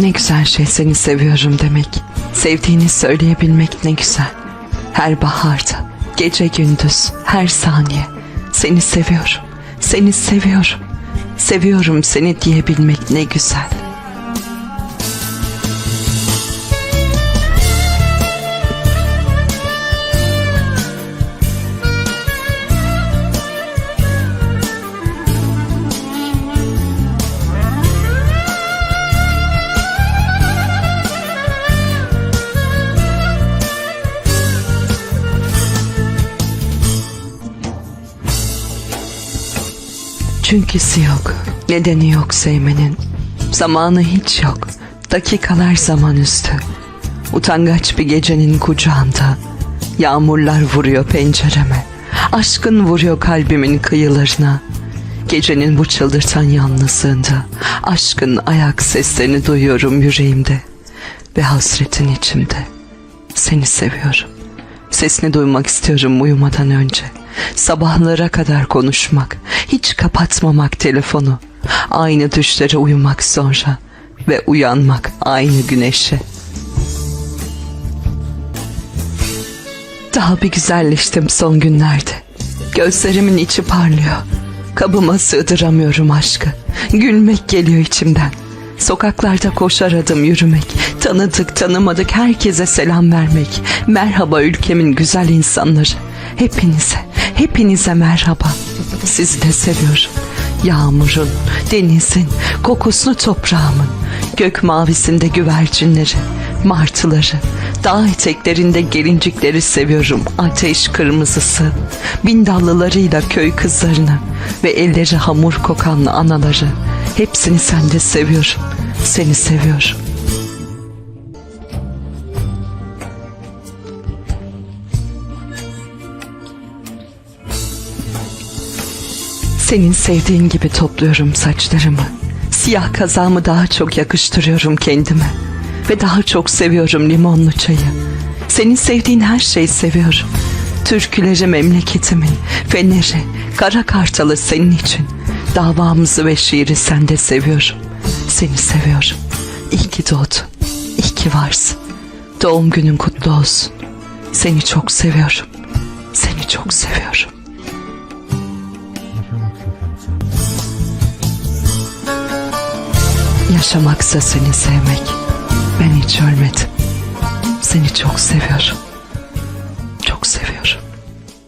Ne güzel şey seni seviyorum demek. Sevdiğini söyleyebilmek ne güzel. Her baharda, gece gündüz, her saniye. Seni seviyorum. Seni seviyorum. Seviyorum seni diyebilmek ne güzel. Çünküsü yok. Nedeni yok sevmenin. Zamanı hiç yok. Dakikalar zaman üstü. Utangaç bir gecenin kucağında. Yağmurlar vuruyor pencereme. Aşkın vuruyor kalbimin kıyılarına. Gecenin bu çıldırtan yalnızlığında. Aşkın ayak seslerini duyuyorum yüreğimde. Ve hasretin içimde. Seni seviyorum. Sesini duymak istiyorum uyumadan önce. Sabahlara kadar konuşmak, hiç kapatmamak telefonu. Aynı düşlere uyumak sonra ve uyanmak aynı güneşe. Daha bir güzelleştim son günlerde. Gözlerimin içi parlıyor. Kabıma sığdıramıyorum aşkı. Gülmek geliyor içimden. Sokaklarda koşar adım yürümek. Tanıdık tanımadık herkese selam vermek. Merhaba ülkemin güzel insanları. Hepinize, hepinize merhaba. Sizi de seviyorum. Yağmurun, denizin, kokusunu toprağımın, gök mavisinde güvercinleri, martıları, dağ eteklerinde gelincikleri seviyorum ateş kırmızısı, bin dallılarıyla köy kızlarını ve elleri hamur kokan anaları. Hepsini sende seviyorum, seni seviyorum. Senin sevdiğin gibi topluyorum saçlarımı. Siyah kazağımı daha çok yakıştırıyorum kendime. Ve daha çok seviyorum limonlu çayı. Senin sevdiğin her şeyi seviyorum. Türküleri memleketimin, feneri, kara kartalı senin için. Davamızı ve şiiri sende seviyorum. Seni seviyorum. İyi ki doğdun. İyi ki varsın. Doğum günün kutlu olsun. Seni çok seviyorum. Seni çok seviyorum. Yaşamaksa seni sevmek. Ben hiç ölmedim. Seni çok seviyorum.